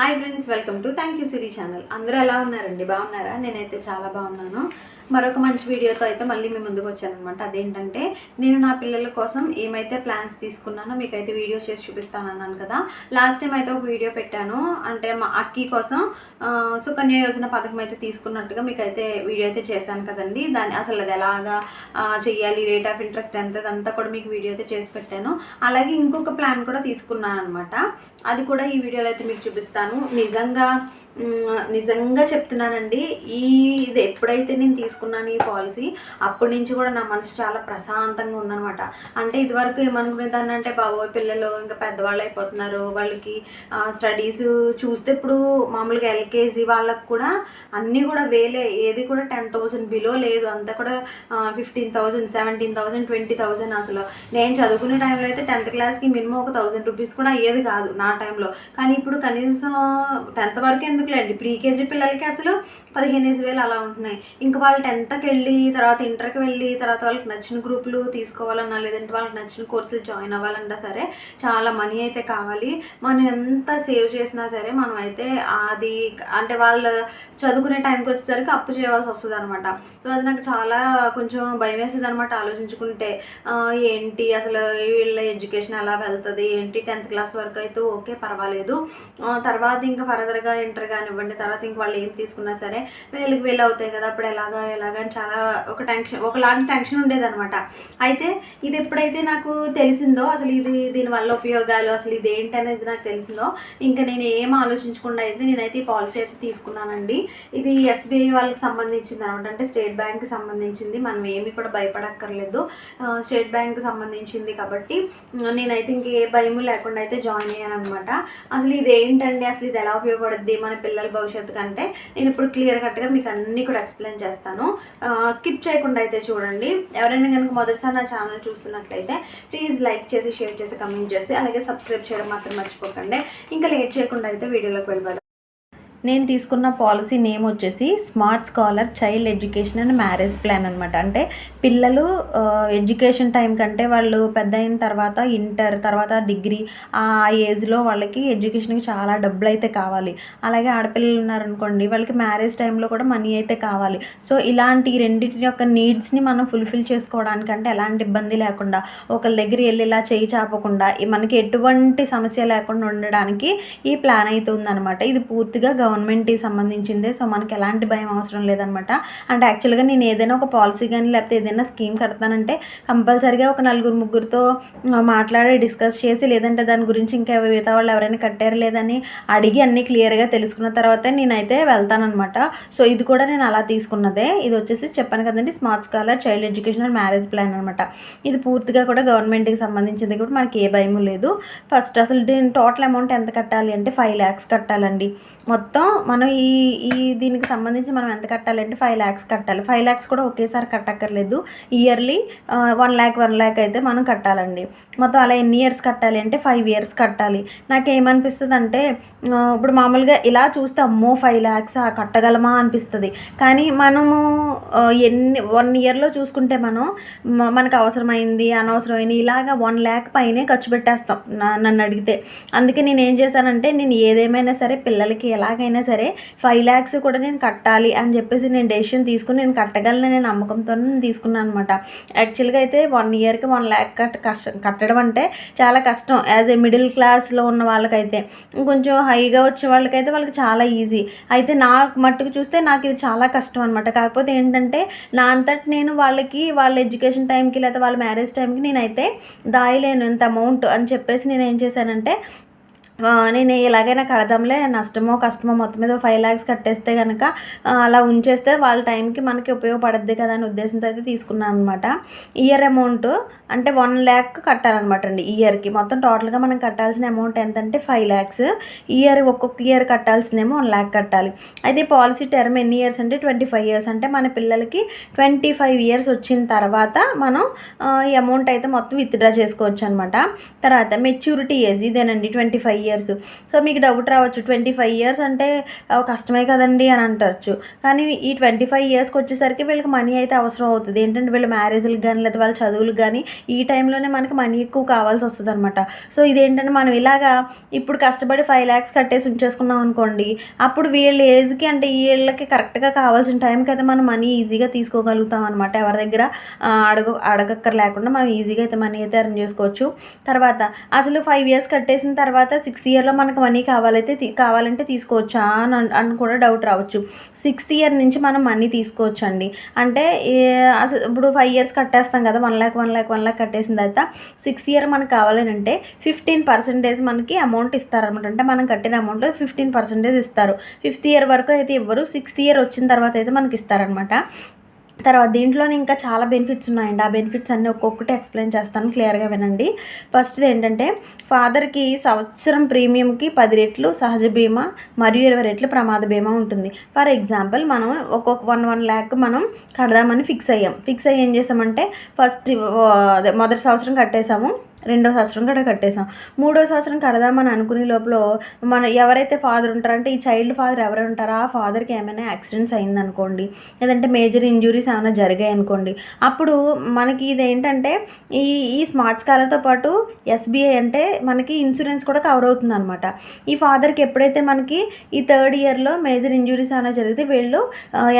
Hi friends welcome to thank you Siri channel. అందరూ ఎలా ఉన్నారండి? బాగున్నారా? నేనైతే చాలా బాగున్నాను. మరొక మంచి వీడియోతో అయితే మళ్ళీ మీ ముందుకు వచ్చానమాట అదేంటంటే నేను నా పిల్లల కోసం ఏమైతే ప్లాన్స్ తీసుకున్నానో మీకైతే వీడియో చేసి చూపిస్తాను అన్నాను కదా. లాస్ట్ టైం అయితే ఒక వీడియో పెట్టాను. అంటే మా అక్కి కోసం సుకన్య యోజన పథకం అయితే తీసుకున్నట్టుగా మీకైతే వీడియో అయితే చేశాను కదండి. దాన్ని అసలు అది ఎలాగా చేయాలి? చెయ్యాలి రేట్ ఆఫ్ ఇంట్రెస్ట్ ఎంత? అదంతా కూడా మీకు వీడియో అయితే చేసి పెట్టాను. అలాగే ఇంకొక ప్లాన్ కూడా తీసుకున్నాను అనమాట అది కూడా ఈ వీడియోలో అయితే మీకు చూపిస్తాను. నిజంగా నిజంగా చెప్తున్నానండి. ఈ ఇది ఎప్పుడైతే నేను తీసుకున్నాను ఈ పాలసీ అప్పటి నుంచి కూడా నా మనసు చాలా ప్రశాంతంగా ఉందనమాట అంటే ఇదివరకు ఏమనుకునేదాన్ని అంటే బాబోయ్ పిల్లలు ఇంకా పెద్దవాళ్ళు అయిపోతున్నారు. వాళ్ళకి స్టడీస్ చూస్తే ఇప్పుడు మామూలుగా ఎల్కేజీ వాళ్ళకి కూడా అన్నీ కూడా వేలే. ఏది కూడా టెన్ థౌజండ్ బిలో లేదు. అంతా కూడా fifteen thousand seventeen thousand twenty thousand అసలు. నేను చదువుకునే టైంలో అయితే టెన్త్ క్లాస్కి మినిమం ఒక థౌసండ్ రూపీస్ కూడా అయ్యేది కాదు నా టైంలో. కానీ ఇప్పుడు కనీసం టెన్త్ వరకు ఎందుకులేండి? ప్రీకేజీ పిల్లలకి అసలు పదిహేను వేలు అలా ఉంటున్నాయి. ఇంకా వాళ్ళు టెన్త్కి వెళ్ళి తర్వాత ఇంటర్కి వెళ్ళి తర్వాత వాళ్ళకి నచ్చిన గ్రూపులు తీసుకోవాలన్నా లేదంటే వాళ్ళకి నచ్చిన కోర్సులు జాయిన్ అవ్వాలన్నా సరే చాలా మనీ అయితే కావాలి. మనం ఎంత సేవ్ చేసినా సరే మనం అయితే అది అంటే వాళ్ళు చదువుకునే టైంకి వచ్చేసరికి అప్పు చేయవలసి వస్తుంది అనమాట సో అది నాకు చాలా కొంచెం భయం వేసేది అనమాట ఆలోచించుకుంటే ఏంటి అసలు వీళ్ళ ఎడ్యుకేషన్ ఎలా వెళ్తుంది? ఏంటి టెన్త్ క్లాస్ వరకు అయితే ఓకే పర్వాలేదు. తర్వాత తర్వాత ఇంకా ఫర్దర్గా ఇంటర్ కానివ్వండి తర్వాత ఇంక వాళ్ళు ఏం తీసుకున్నా సరే వీళ్ళకి వీళ్ళు అవుతాయి కదా అప్పుడు ఎలాగా ఎలాగా అని చాలా ఒక టెన్షన్ ఒకలాంటి టెన్షన్ ఉండేదనమాట అయితే ఇది ఎప్పుడైతే నాకు తెలిసిందో అసలు ఇది దీనివల్ల ఉపయోగాలు అసలు ఇది ఏంటి అనేది నాకు తెలిసిందో ఇంకా నేను ఏం ఆలోచించకుండా అయితే నేనైతే ఈ పాలసీ అయితే తీసుకున్నానండి. ఇది ఎస్బీఐ వాళ్ళకి సంబంధించింది అనమాట అంటే స్టేట్ బ్యాంక్కి సంబంధించింది. మనం ఏమి కూడా భయపడక్కర్లేదు. స్టేట్ బ్యాంక్కి సంబంధించింది కాబట్టి నేనైతే ఇంక ఏ భయము లేకుండా అయితే జాయిన్ అయ్యాను అనమాట అసలు ఇది ఏంటండి అసలు ఇది ఎలా ఉపయోగపడుద్ది మన పిల్లల భవిష్యత్తు కంటే? నేను ఇప్పుడు క్లియర్ కట్గా మీకు అన్నీ కూడా ఎక్స్ప్లెయిన్ చేస్తాను. స్కిప్ చేయకుండా అయితే చూడండి. ఎవరైనా కనుక మొదటిసారి నా ఛానల్ చూస్తున్నట్లయితే ప్లీజ్ లైక్ చేసి షేర్ చేసి కమెంట్ చేసి అలాగే సబ్స్క్రైబ్ చేయడం మాత్రం మర్చిపోకండి. ఇంకా లేట్ చేయకుండా అయితే వీడియోలోకి వెళ్ళిపోదాం. నేను తీసుకున్న పాలసీ నేమ్ వచ్చేసి smart scholar child education and marriage plan అనమాట అంటే పిల్లలు ఎడ్యుకేషన్ టైం కంటే వాళ్ళు పెద్ద అయిన తర్వాత ఇంటర్ తర్వాత డిగ్రీ ఆ ఏజ్లో వాళ్ళకి ఎడ్యుకేషన్కి చాలా డబ్బులు అయితే కావాలి. అలాగే ఆడపిల్లలు ఉన్నారనుకోండి వాళ్ళకి మ్యారేజ్ టైంలో కూడా మనీ అయితే కావాలి. సో ఇలాంటి రెండింటి యొక్క నీడ్స్ని మనం ఫుల్ఫిల్ చేసుకోవడానికి అంటే ఎలాంటి ఇబ్బంది లేకుండా ఒకరి దగ్గర వెళ్ళి ఇలా చేయి చాపకుండా మనకి ఎటువంటి సమస్య లేకుండా ఉండడానికి ఈ ప్లాన్ అయితే ఉందన్నమాట. ఇది పూర్తిగా గవర్నమెంట్కి సంబంధించిందే. సో మనకి ఎలాంటి భయం అవసరం లేదనమాట. అంటే యాక్చువల్గా నేను ఏదైనా ఒక పాలసీ కానీ లేకపోతే ఏదైనా స్కీమ్ కడతానంటే కంపల్సరీగా ఒక నలుగురు ముగ్గురితో మాట్లాడి డిస్కస్ చేసి లేదంటే దాని గురించి ఇంకా మిగతా వాళ్ళు ఎవరైనా కట్టారు లేదని అడిగి అన్నీ క్లియర్గా తెలుసుకున్న తర్వాతే నేనైతే వెళ్తానమాట సో ఇది కూడా నేను అలా తీసుకున్నదే. ఇది వచ్చేసి చెప్పాను కదండి smart scholar child education and marriage plan అనమాట. ఇది పూర్తిగా కూడా గవర్నమెంట్కి సంబంధించింది కూడా మనకి ఏ భయం లేదు. ఫస్ట్ అసలు దీని టోటల్ అమౌంట్ ఎంత కట్టాలి అంటే ఫైవ్ ల్యాక్స్ కట్టాలండి. మొత్తం మనం ఈ ఈ దీనికి సంబంధించి మనం ఎంత కట్టాలంటే ఫైవ్ ల్యాక్స్ కట్టాలి. ఫైవ్ ల్యాక్స్ కూడా ఒకేసారి కట్టక్కర్లేదు. Yearly one lakh one lakh అయితే మనం కట్టాలండి. మొత్తం అలా ఎన్ని ఇయర్స్ కట్టాలి అంటే ఫైవ్ ఇయర్స్ కట్టాలి. నాకు ఏమనిపిస్తుంది అంటే ఇప్పుడు మామూలుగా ఇలా చూస్తే అమ్మో ఫైవ్ ల్యాక్స్ కట్టగలమా అనిపిస్తుంది. కానీ మనము ఎన్ని వన్ ఇయర్లో చూసుకుంటే మనం మనకు అవసరమైంది అనవసరమైంది ఇలాగా వన్ ల్యాక్ పైనే ఖర్చు పెట్టేస్తాం నన్ను అడిగితే. అందుకే నేను ఏం చేశానంటే నేను ఏదేమైనా సరే పిల్లలకి ఎలాగైనా అయినా సరే ఫైవ్ ల్యాక్స్ కూడా నేను కట్టాలి అని చెప్పేసి నేను డెసిషన్ తీసుకుని నేను కట్టగలను నేను నమ్మకంతో నేను తీసుకున్నాను అనమాట యాక్చువల్గా అయితే వన్ ఇయర్కి వన్ ల్యాక్ కట్ కష్ట కట్టడం అంటే చాలా కష్టం. యాజ్ ఏ మిడిల్ క్లాస్లో ఉన్న వాళ్ళకైతే కొంచెం హైగా వచ్చే వాళ్ళకైతే వాళ్ళకి చాలా ఈజీ అయితే నాకు మట్టుకు చూస్తే నాకు ఇది చాలా కష్టం అనమాట కాకపోతే ఏంటంటే నా అంతటి నేను వాళ్ళకి వాళ్ళ ఎడ్యుకేషన్ టైంకి లేదా వాళ్ళ మ్యారేజ్ టైంకి నేనైతే దాయలేను. ఇంత అమౌంట్ అని చెప్పేసి నేను ఏం చేశానంటే నేను ఎలాగైనా కడదాంలే నష్టమో కష్టమో మొత్తం మీద ఫైవ్ ల్యాక్స్ కట్టేస్తే కనుక అలా ఉంచేస్తే వాళ్ళ టైంకి మనకి ఉపయోగపడద్ది కదా అనే ఉద్దేశంతో అయితే తీసుకున్నాను అనమాట ఇయర్ అమౌంట్ అంటే వన్ ల్యాక్ కట్టాలన్నమాట అండి ఇయర్కి మొత్తం టోటల్గా మనం కట్టాల్సిన అమౌంట్ ఎంత అంటే ఫైవ్ ల్యాక్స్ ఇయర్ ఒక్కొక్క ఇయర్ కట్టాల్సిందేమో వన్ ల్యాక్ కట్టాలి. అయితే పాలసీ టర్మ్ ఎన్ని ఇయర్స్ అంటే ట్వంటీ ఫైవ్ ఇయర్స్ అంటే మన పిల్లలకి ట్వంటీ ఫైవ్ ఇయర్స్ వచ్చిన తర్వాత మనం ఈ అమౌంట్ అయితే మొత్తం విత్డ్రా చేసుకోవచ్చు అనమాట తర్వాత మెచ్యూరిటీ ఏజ్ ఇదేనండి ట్వంటీ ఫైవ్ ఇయర్స్ సో మీకు డౌట్ రావచ్చు. ట్వంటీ ఫైవ్ ఇయర్స్ అంటే కష్టమే కదండి అని అంటచ్చు. కానీ ఈ ట్వంటీ ఫైవ్ ఇయర్స్కి వచ్చేసరికి వీళ్ళకి మనీ అయితే అవసరం అవుతుంది. ఏంటంటే వీళ్ళ మ్యారేజ్లకు కానీ లేదా వాళ్ళ చదువులకు కానీ ఈ టైంలోనే మనకి మనీ ఎక్కువ కావాల్సి వస్తుంది అనమాట సో ఇదేంటంటే మనం ఇలాగా ఇప్పుడు కష్టపడి ఫైవ్ ల్యాక్స్ కట్టేసి ఉంచేసుకున్నాం అనుకోండి అప్పుడు వీళ్ళ ఏజ్కి అంటే ఈ వీళ్ళకి కరెక్ట్గా కావాల్సిన టైంకి అయితే మనం మనీ ఈజీగా తీసుకోగలుగుతాం అనమాట ఎవరి దగ్గర అడగ అడగక్కర్ లేకుండా మనం ఈజీగా అయితే మనీ అయితే అర్న్ చేసుకోవచ్చు. తర్వాత అసలు ఫైవ్ ఇయర్స్ కట్టేసిన తర్వాత సిక్స్ సిక్స్త్ ఇయర్లో మనకు మనీ కావాలైతే తీ- కావాలంటే తీసుకోవచ్చా అని అని కూడా డౌట్ రావచ్చు. సిక్స్త్ ఇయర్ నుంచి మనం మనీ తీసుకోవచ్చు అండి అంటే అసలు ఇప్పుడు ఫైవ్ ఇయర్స్ కట్టేస్తాం కదా one lakh one lakh one lakh కట్టేసిన తర్వాత సిక్స్త్ ఇయర్ మనకు కావాలని అంటే ఫిఫ్టీన్ పర్సెంటేజ్ మనకి అమౌంట్ ఇస్తారనమాట. అంటే మనం కట్టిన అమౌంట్ ఫిఫ్టీన్ పర్సెంటేజ్ ఇస్తారు. ఫిఫ్త్ ఇయర్ వరకు అయితే ఇవ్వరు సిక్స్త్ ఇయర్ వచ్చిన తర్వాత అయితే మనకి ఇస్తారనమాట తర్వాత దీంట్లోనే ఇంకా చాలా బెనిఫిట్స్ ఉన్నాయండి. ఆ బెనిఫిట్స్ అన్నీ ఒక్కొక్కటి ఎక్స్ప్లెయిన్ చేస్తాను క్లియర్గా వినండి. ఫస్ట్ది ఏంటంటే ఫాదర్కి సంవత్సరం ప్రీమియంకి పది రెట్లు సహజ బీమా మరియు ఇరవై రెట్లు ప్రమాద బీమా ఉంటుంది. ఫర్ ఎగ్జాంపుల్ మనం ఒక్కొక్క వన్ వన్ ల్యాక్ మనం కడదామని ఫిక్స్ అయ్యాం. ఫిక్స్ అయ్యి ఏం చేసామంటే ఫస్ట్ అదే మొదటి సంవత్సరం కట్టేసాము. రెండో సంవత్సరం కూడా కట్టేసాం మూడో సంవత్సరం కడదామని అనుకునే లోపల మన ఎవరైతే ఫాదర్ ఉంటారంటే ఈ చైల్డ్ ఫాదర్ ఎవరు ఉంటారో ఆ ఫాదర్కి ఏమైనా యాక్సిడెంట్స్ అయిందనుకోండి లేదంటే మేజర్ ఇంజురీస్ ఏమైనా జరిగాయి అనుకోండి అప్పుడు మనకి ఇది ఏంటంటే ఈ ఈ స్మార్ట్ స్కాలర్తో పాటు ఎస్బీఐ అంటే మనకి ఇన్సూరెన్స్ కూడా కవర్ అవుతుంది అనమాట ఈ ఫాదర్కి ఎప్పుడైతే మనకి ఈ థర్డ్ ఇయర్లో మేజర్ ఇంజురీస్ ఏమైనా జరిగితే వీళ్ళు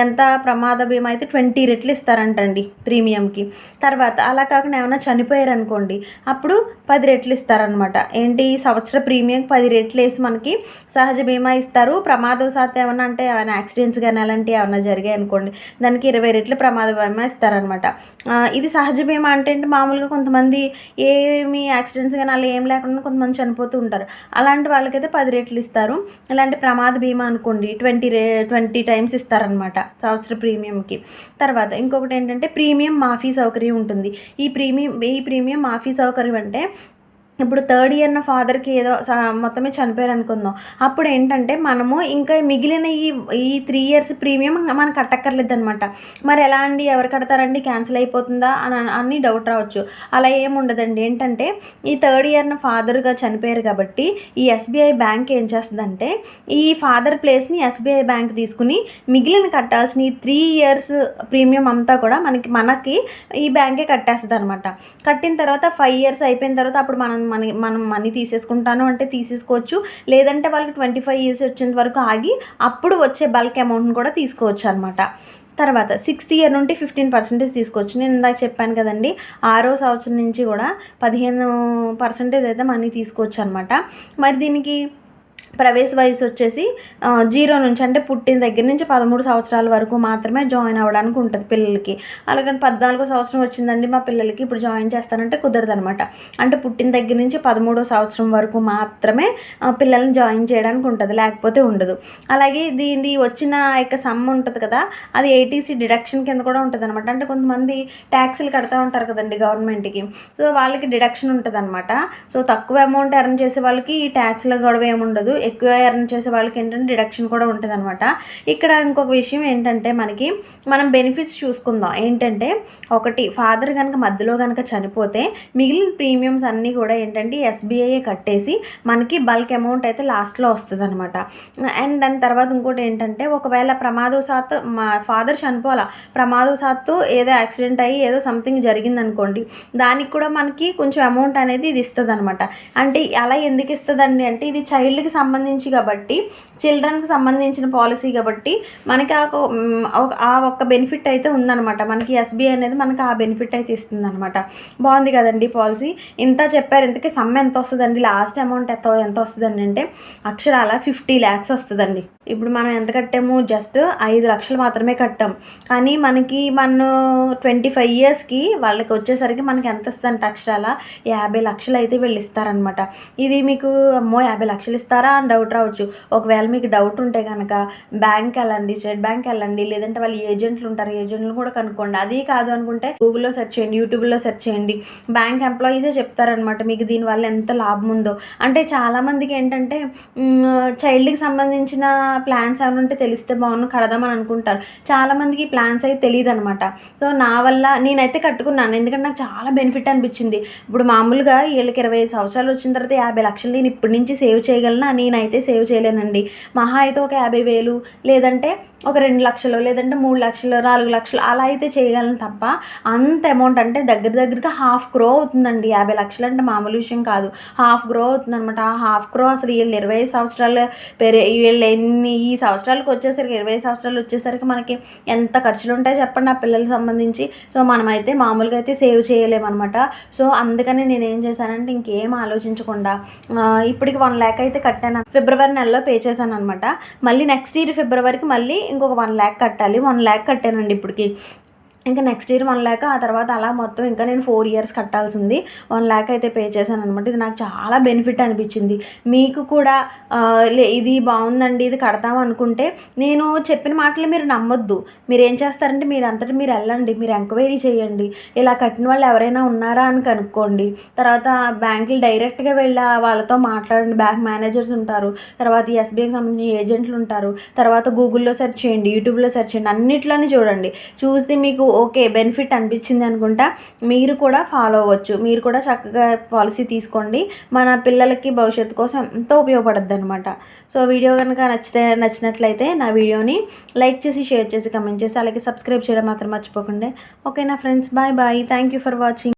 ఎంత ప్రమాద బీమా అయితే ట్వంటీ రెట్లు ఇస్తారంటండి ప్రీమియంకి తర్వాత అలా కాకుండా ఏమైనా చనిపోయారు అనుకోండి అప్పుడు పది రెట్లు ఇస్తారనమాట ఏంటి? సంవత్సర ప్రీమియం పది రెట్లు వేసి మనకి సహజ బీమా ఇస్తారు. ప్రమాదవశాత్తు ఏమైనా అంటే ఏమైనా యాక్సిడెంట్స్ కానీ అలాంటివి ఏమైనా జరిగాయి అనుకోండి దానికి ఇరవై రెట్లు ప్రమాద బీమా ఇస్తారనమాట ఇది సహజ బీమా అంటే మామూలుగా కొంతమంది ఏమి యాక్సిడెంట్స్ కానీ అలా ఏం లేకుండా కొంతమంది చనిపోతూ ఉంటారు. అలాంటి వాళ్ళకైతే పది రెట్లు ఇస్తారు. ఇలాంటి ప్రమాద బీమా అనుకోండి ట్వంటీ రే ట్వంటీ టైమ్స్ ఇస్తారనమాట సంవత్సర ప్రీమియంకి. తర్వాత ఇంకొకటి ఏంటంటే ప్రీమియం మాఫీ సౌకర్యం ఉంటుంది. ఈ ప్రీమియం ఈ ప్రీమియం మాఫీ సౌకర్యం అంటే ఇప్పుడు థర్డ్ ఇయర్న ఫాదర్కి ఏదో స- మొత్తమే చనిపోయారు అనుకుందాం. అప్పుడు ఏంటంటే మనము ఇంకా మిగిలిన ఈ ఈ త్రీ ఇయర్స్ ప్రీమియం మనకు కట్టక్కర్లేదు అనమాట మరి ఎలా అండి ఎవరు కడతారండి? క్యాన్సిల్ అయిపోతుందా? అని అని డౌట్ రావచ్చు. అలా ఏముండదండి ఏంటంటే ఈ థర్డ్ ఇయర్న ఫాదర్గా చనిపోయారు కాబట్టి ఈ ఎస్బీఐ బ్యాంక్ ఏం చేస్తుందంటే ఈ ఫాదర్ ప్లేస్ని ఎస్బీఐ బ్యాంక్ తీసుకుని మిగిలిన కట్టాల్సిన ఈ త్రీ ఇయర్స్ ప్రీమియం అంతా కూడా మనకి మనకి ఈ బ్యాంకే కట్టేస్తుంది అనమాట కట్టిన తర్వాత ఫైవ్ ఇయర్స్ అయిపోయిన తర్వాత అప్పుడు మనం మనీ మనం మనీ తీసేసుకుంటాను అంటే తీసేసుకోవచ్చు. లేదంటే వాళ్ళకి ట్వంటీ ఫైవ్ ఇయర్స్ వచ్చేంత వరకు ఆగి అప్పుడు వచ్చే బల్క్ అమౌంట్ని కూడా తీసుకోవచ్చు అనమాట తర్వాత సిక్స్త్ ఇయర్ నుండి ఫిఫ్టీన్ పర్సెంటేజ్ తీసుకోవచ్చు. నేను ఇందాక చెప్పాను కదండి ఆరో సంవత్సరం నుంచి కూడా పదిహేను పర్సెంటేజ్ అయితే మనీ తీసుకోవచ్చు అనమాట మరి దీనికి ప్రవేశ వయసు వచ్చేసి జీరో నుంచి అంటే పుట్టిన దగ్గర నుంచి పదమూడు సంవత్సరాల వరకు మాత్రమే జాయిన్ అవ్వడానికి ఉంటుంది పిల్లలకి. అలాగని పద్నాలుగో సంవత్సరం వచ్చిందండి మా పిల్లలకి ఇప్పుడు జాయిన్ చేస్తానంటే కుదరదు అనమాట అంటే పుట్టిన దగ్గర నుంచి పదమూడో సంవత్సరం వరకు మాత్రమే పిల్లల్ని జాయిన్ చేయడానికి ఉంటుంది లేకపోతే ఉండదు. అలాగే దీని వచ్చిన యొక్క సమ్ ఉంటుంది కదా అది ఏటీసీ డిడక్షన్ కింద కూడా ఉంటుంది అనమాట అంటే కొంతమంది ట్యాక్సీలు కడతా ఉంటారు కదండి గవర్నమెంట్కి. సో వాళ్ళకి డిడక్షన్ ఉంటుంది అనమాట సో తక్కువ అమౌంట్ ఎర్న్ చేసే వాళ్ళకి ఈ ట్యాక్స్ల గొడవ ఏముండదు. ఎక్కువ ఎర్న్ చేసే వాళ్ళకి ఏంటంటే డిడక్షన్ కూడా ఉంటుంది అనమాట ఇక్కడ ఇంకొక విషయం ఏంటంటే మనకి మనం బెనిఫిట్స్ చూసుకుందాం. ఏంటంటే ఒకటి ఫాదర్ కనుక మధ్యలో కనుక చనిపోతే మిగిలిన ప్రీమియమ్స్ అన్నీ కూడా ఏంటంటే ఎస్బీఐ కట్టేసి మనకి బల్క్ అమౌంట్ అయితే లాస్ట్లో వస్తుంది అనమాట అండ్ దాని తర్వాత ఇంకోటి ఏంటంటే ఒకవేళ ప్రమాదవశాత్తు మా ఫాదర్ చనిపోవాలా ప్రమాదవశాత్తు ఏదో యాక్సిడెంట్ అయ్యి ఏదో సంథింగ్ జరిగింది అనుకోండి దానికి కూడా మనకి కొంచెం అమౌంట్ అనేది ఇది ఇస్తుంది అనమాట అంటే అలా ఎందుకు ఇస్తుందండి అంటే ఇది చైల్డ్కి సంబంధించి సంబంధించి కాబట్టి చిల్డ్రన్కి సంబంధించిన పాలసీ కాబట్టి మనకి ఆ ఒక- ఆ ఒక్క బెనిఫిట్ అయితే ఉందన్నమాట. మనకి ఎస్బీఐ అనేది మనకి ఆ బెనిఫిట్ అయితే ఇస్తుంది అనమాట బాగుంది కదండి పాలసీ. ఇంత చెప్పారు ఇంతకీ సమ్ ఎంత వస్తుందండి? లాస్ట్ అమౌంట్ ఎంత ఎంత వస్తుందండి అంటే అక్షరాల ఫిఫ్టీ ల్యాక్స్ వస్తుందండి. ఇప్పుడు మనం ఎంత కట్టాము? జస్ట్ ఐదు లక్షలు మాత్రమే కట్టాం. కానీ మనకి మన ట్వంటీ ఫైవ్ ఇయర్స్కి వాళ్ళకి వచ్చేసరికి మనకి ఎంత ఇస్తుందంటే అక్షరాల యాభై లక్షలు అయితే వీళ్ళు ఇస్తారనమాట ఇది మీకు అమ్మో యాభై లక్షలు ఇస్తారా అని డౌట్ రావచ్చు. ఒకవేళ మీకు డౌట్ ఉంటే కనుక బ్యాంక్ వెళ్ళండి స్టేట్ బ్యాంక్ వెళ్ళండి లేదంటే వాళ్ళు ఏజెంట్లు ఉంటారు ఏజెంట్లు కూడా కనుక్కోండి. అది కాదు అనుకుంటే గూగుల్లో సెర్చ్ చేయండి యూట్యూబ్లో సెర్చ్ చేయండి. బ్యాంక్ ఎంప్లాయీసే చెప్తారనమాట మీకు దీనివల్ల ఎంత లాభం ఉందో? అంటే చాలామందికి ఏంటంటే చైల్డ్కి సంబంధించిన ప్లాన్స్ ఏమైనా ఉంటే తెలిస్తే బాగుండు కడదామని అనుకుంటారు. చాలామందికి ప్లాన్స్ అయితే తెలియదు అనమాట సో నా వల్ల నేనైతే కట్టుకున్నాను. ఎందుకంటే నాకు చాలా బెనిఫిట్ అనిపించింది. ఇప్పుడు మామూలుగా వీళ్ళకి ఇరవై ఐదు సంవత్సరాలు వచ్చిన తర్వాత యాభై లక్షలు నేను ఇప్పటి నుంచి సేవ్ చేయగలనా? నేనైతే సేవ్ చేయలేనండి. మహా అయితే ఒక యాభై వేలు లేదంటే ఒక రెండు లక్షలు లేదంటే మూడు లక్షలు నాలుగు లక్షలు అలా అయితే చేయగలను తప్ప అంత అమౌంట్ అంటే దగ్గర దగ్గరగా హాఫ్ క్రో అవుతుందండి. యాభై లక్షలు అంటే మామూలు విషయం కాదు. హాఫ్ క్రో అవుతుంది అనమాట ఆ హాఫ్ క్రో అసలు వీళ్ళు ఇరవై సంవత్సరాలు పెరి వీళ్ళు ఎన్ని ఈ సంవత్సరాలకు వచ్చేసరికి ఇరవై సంవత్సరాలు వచ్చేసరికి మనకి ఎంత ఖర్చులు ఉంటాయో చెప్పండి ఆ పిల్లలకి సంబంధించి. సో మనమైతే మామూలుగా అయితే సేవ్ చేయలేమన్నమాట. సో అందుకని నేనేం చేశానంటే ఇంకేం ఆలోచించకుండా ఇప్పటికి వన్ ల్యాక్ అయితే కట్టాను ఫిబ్రవరి నెలలో పే చేశాను అనమాట మళ్ళీ నెక్స్ట్ ఇయర్ ఫిబ్రవరికి మళ్ళీ ఇంకొక వన్ ల్యాక్ కట్టాలి. వన్ ల్యాక్ కట్టానండి ఇప్పటికి. ఇంకా నెక్స్ట్ ఇయర్ వన్ ల్యాక్ ఆ తర్వాత అలా మొత్తం ఇంకా నేను ఫోర్ ఇయర్స్ కట్టాల్సింది. వన్ ల్యాక్ అయితే పే చేశాను అనమాట ఇది నాకు చాలా బెనిఫిట్ అనిపించింది. మీకు కూడా లే ఇది బాగుందండి ఇది కడతాం అనుకుంటే నేను చెప్పిన మాటలు మీరు నమ్మొద్దు. మీరు ఏం చేస్తారంటే మీరు అంతటి మీరు వెళ్ళండి మీరు ఎంక్వైరీ చేయండి. ఇలా కట్టిన వాళ్ళు ఎవరైనా ఉన్నారా అని కనుక్కోండి. తర్వాత బ్యాంకులు డైరెక్ట్గా వెళ్ళి వాళ్ళతో మాట్లాడండి. బ్యాంక్ మేనేజర్స్ ఉంటారు. తర్వాత ఎస్బీఐకి సంబంధించిన ఏజెంట్లు ఉంటారు. తర్వాత గూగుల్లో సెర్చ్ చేయండి యూట్యూబ్లో సెర్చ్ చేయండి అన్నిట్లోనే చూడండి. చూస్తే మీకు ఓకే బెనిఫిట్ అనిపించింది అనుకుంటా. మీరు కూడా ఫాలో అవ్వచ్చు. మీరు కూడా చక్కగా పాలసీ తీసుకోండి. మన పిల్లలకి భవిష్యత్తు కోసం ఎంతో ఉపయోగపడద్దు అనమాట సో వీడియో కనుక నచ్చితే నచ్చినట్లయితే నా వీడియోని లైక్ చేసి షేర్ చేసి కమెంట్ చేసి అలాగే సబ్స్క్రైబ్ చేయడం మాత్రం మర్చిపోకండి. ఓకేనా friends bye bye. Thank you for watching.